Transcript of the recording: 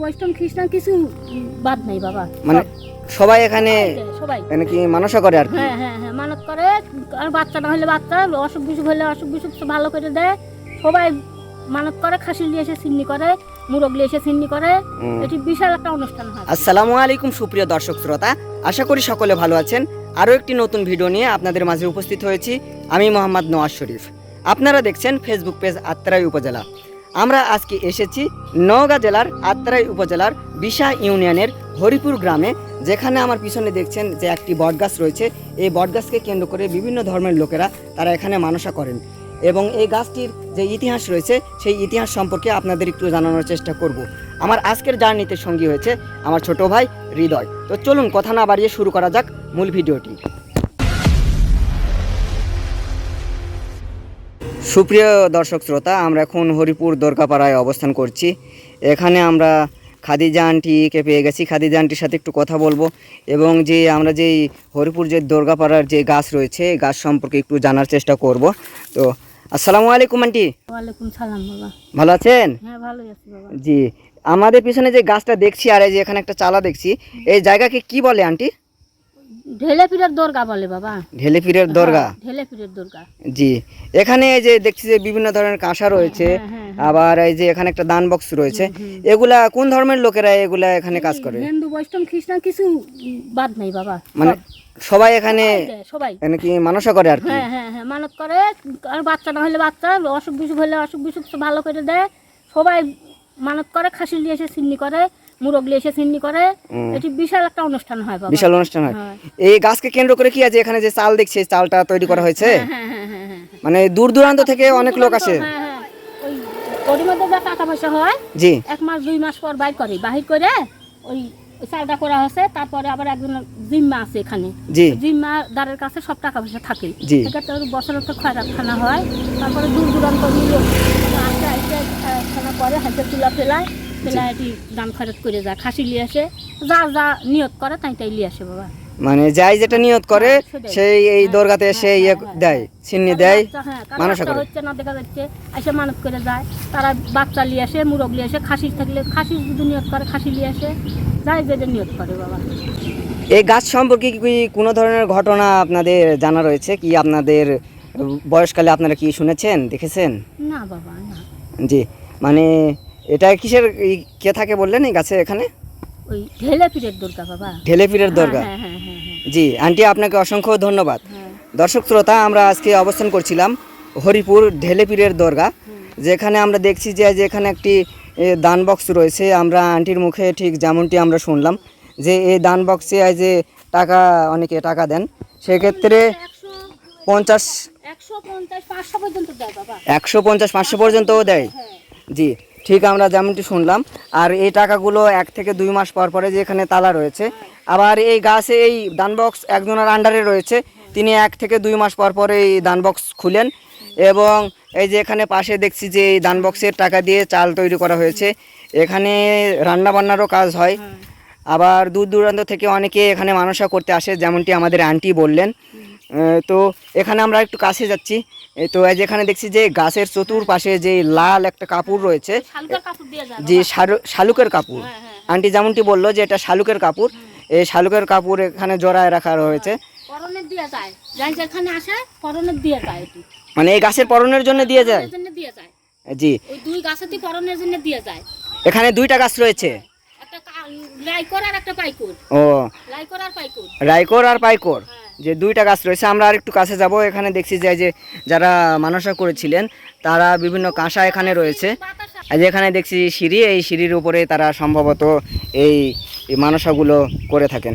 বৈষ্ণব খ্রিস্টান কিছু বাদ নাই বাবা। মানে সবাই এখানে সবাই কি মানসা করে আর হ্যাঁ হ্যাঁ হ্যাঁ মানত করে। আর বাচ্চা না হলে বাচ্চা অসুখ বিসুখ হলে অসুখ বিসুখ ভালো করে দেয়। সবাই মানত করে খাসি নিয়ে এসে সিন্নি করে মুরগলি এসে সিন্নি করে। এটি বিশাল একটা অনুষ্ঠান হয়। আসসালামু আলাইকুম সুপ্রিয় দর্শক শ্রোতা। আশা করি সকলে ভালো আছেন। আরও একটি নতুন ভিডিও নিয়ে আপনাদের মাঝে উপস্থিত হয়েছি। আমি মোহাম্মদ নওয়াজ শরীফ। আপনারা দেখছেন ফেসবুক পেজ আত্রাই উপজেলা। আমরা আজকে এসেছি নওগাঁ জেলার আত্রাই উপজেলার বিশা ইউনিয়নের হরিপুর গ্রামে, যেখানে আমার পিছনে দেখছেন যে একটি বটগাছ রয়েছে। এই বটগাছকে কেন্দ্র করে বিভিন্ন ধর্মের লোকেরা তারা এখানে মানসা করেন এবং এই গাছটির যে ইতিহাস রয়েছে, সেই ইতিহাস সম্পর্কে আপনাদের একটু জানানোর চেষ্টা করব। আমার আজকের জার্নিতে সঙ্গী হয়েছে আমার ছোট ভাই হৃদয়। তো চলুন কথা না বাড়িয়ে শুরু করা যাক মূল ভিডিওটি। সুপ্রিয় দর্শক শ্রোতা আমরা এখন হরিপুর দরগাপাড়ায় অবস্থান করছি। এখানে আমরা খাদিজা আন্টিকে পেয়ে গেছি। খাদিজা আন্টির সাথে একটু কথা বলব এবং যে আমরা যেই হরিপুর যে দরগাপাড়ার যে গাছ রয়েছে এই গাছ সম্পর্কে একটু জানার চেষ্টা করব। তো আসসালামু আলাইকুম আন্টি। ওয়ালাইকুম সালাম বাবা। ভালো আছেন? হ্যাঁ ভালোই আছি বাবা। জি আমাদের পিছনে যে গাছটা দেখছি আর এই যে এখানে একটা চালা দেখছি এই জায়গাকে কি বলে আন্টি? ঢেলে পিঠের দরগা বলে বাবা। ঢেলে পীরের দরগা? হ্যাঁ, ঢেলে পিঠের দরগা। জি। এখানে এই যে দেখছি যে বিভিন্ন ধরনের কাঁসা রয়েছে হ্যাঁ, হ্যাঁ, আবার এই যে এখানে একটা দান বক্স রয়েছে। এগুলা কোন ধর্মের লোকেরা এগুলা এখানে কাজ করে? হিন্দু বৈষ্ণব খ্রিস্টান কিছু বাদ নাই বাবা মানে সবাই এখানে সবাই এখানে কি মানসা করে আর কি? হ্যাঁ হ্যাঁ হ্যাঁ মানত করে। আর বাচ্চা না হলে বাচ্চা অসুখ বিসুখ হলে অসুখ বিসুখ তো ভালো করে দেয়। সবাই মানত করে খাসি নিয়ে এসে সিন্নি করে। মুরগলি এসে সিন্নি করে এটি বিশাল একটা অনুষ্ঠান হয় বিশাল অনুষ্ঠান হয়। হ্যাঁ। এই গাছকে কেন্দ্র করে কি আছে? এখানে যে চাল দেখছি চালটা তৈরি করা হয়েছে? হ্যাঁ হ্যাঁ মানে দূর দূরান্ত থেকে অনেক লোক আসে। ওই মধ্যে যা টাকা পয়সা হয় জি। এক মাস দুই মাস পর বাইর করে। বাহির করে ওই চালটা করা হয়েছে তারপরে আবার একজন জিম্মা আছে এখানে। জি। জিম্মাদারের কাছে সব টাকা পয়সা থাকে। জি। সেক্ষেত্রে ওর বছরে তো খানা হয়। তারপরে দূর দূরান্ত নিয়ে আসতে আসতে খানা করে হাতে তুলা ফেলায়। ফেলায় দাম খরচ করে যায় খাসি নিয়ে আসে যা যা নিয়ত করে তাই তাই নিয়ে আসে বাবা। মানে যাই যেটা নিয়ত করে হ্যাঁ, সেই এই হ্যাঁ, দরগাতে এসে হ্যাঁ, ইয়ে দেয় কারও দেয় হ্যাঁ, কারও। হচ্ছে না দেখা যাচ্ছে এসে মানত করে যায় তারা বাচ্চা নিয়ে আসে মুরগ নিয়ে আসে খাসি থাকলে খাসি যদি নিয়ত করে খাসি নিয়ে আসে যাই যেটা নিয়ত করে বাবা। এই গাছ সম্পর্কে কি কোনো ধরনের ঘটনা আপনাদের জানা রয়েছে? কি আপনাদের বয়সকালে আপনারা কি শুনেছেন দেখেছেন? না বাবা না। জি মানে এটা কিসের কে থাকে বললেন এই গাছে এখানে? ওই ঢেলে পিঠের দুর্গা বাবা। ঢেলে পীরের দরগা। হ্যাঁ হ্যাঁ হ্যাঁ জি আন্টি আপনাকে অসংখ্য ধন্যবাদ। দর্শক শ্রোতা আমরা আজকে অবস্থান করছিলাম হরিপুর ঢেলে পীরের দরগা যেখানে আমরা দেখছি যে যে এখানে একটি দান বক্স রয়েছে। আমরা আন্টির মুখে ঠিক যেমনটি আমরা শুনলাম যে এই দান বক্সে যে টাকা অনেকে টাকা দেন সেক্ষেত্রে পঞ্চাশ একশো পঞ্চাশ পাঁচশো পর্যন্ত দেয় জি ঠিক আমরা যেমনটি শুনলাম আর এই টাকাগুলো এক থেকে দুই মাস পর পরে যে এখানে তালা রয়েছে। আবার এই গাছে এই দান বক্স একজনের আন্ডারে রয়েছে তিনি এক থেকে দুই মাস পর পরে এই দান বক্স খুলেন এবং এই যে এখানে পাশে দেখছি যে এই দান বক্সের টাকা দিয়ে চাল তৈরি করা হয়েছে। এখানে রান্না বান্নারও কাজ হয়। আবার দূর দূরান্ত থেকে অনেকে এখানে মানসা করতে আসে যেমনটি আমাদের আন্টি বললেন। তো এখানে আমরা একটু কাছে যাচ্ছি। তো এই যে এখানে দেখছি যে গাছের চতুর্পাশে যে লাল একটা কাপড় রয়েছে যে শালু- শালুকের কাপড়। হ্যাঁ, হ্যাঁ। আন্টি যেমনটি বলল যে এটা শালুকের কাপড় এই শালুকের কাপড় এখানে জড়ায় রাখা যেখানে এটি। মানে এই গাছের পরনের জন্য দিয়ে যায়? জি। দুই গাছেতে পরনের জন্য দিয়ে যায়। এখানে দুইটা গাছ রয়েছে? একটা লাইকর আর একটা পাইকর। ও। লাইকর আর পাইকর। রাইকোর আর পাইকোর? হ্যাঁ। যে দুইটা গাছ রয়েছে, আমরা আর একটু কাছে যাব। এখানে দেখছি যে যারা মানসা করেছিলেন, তারা বিভিন্ন কাঁসা এখানে রয়েছে। আর এখানে দেখছি সিঁড়ি, এই সিঁড়ির উপরে তারা সম্ভবত এই মানসাগুলো করে থাকেন।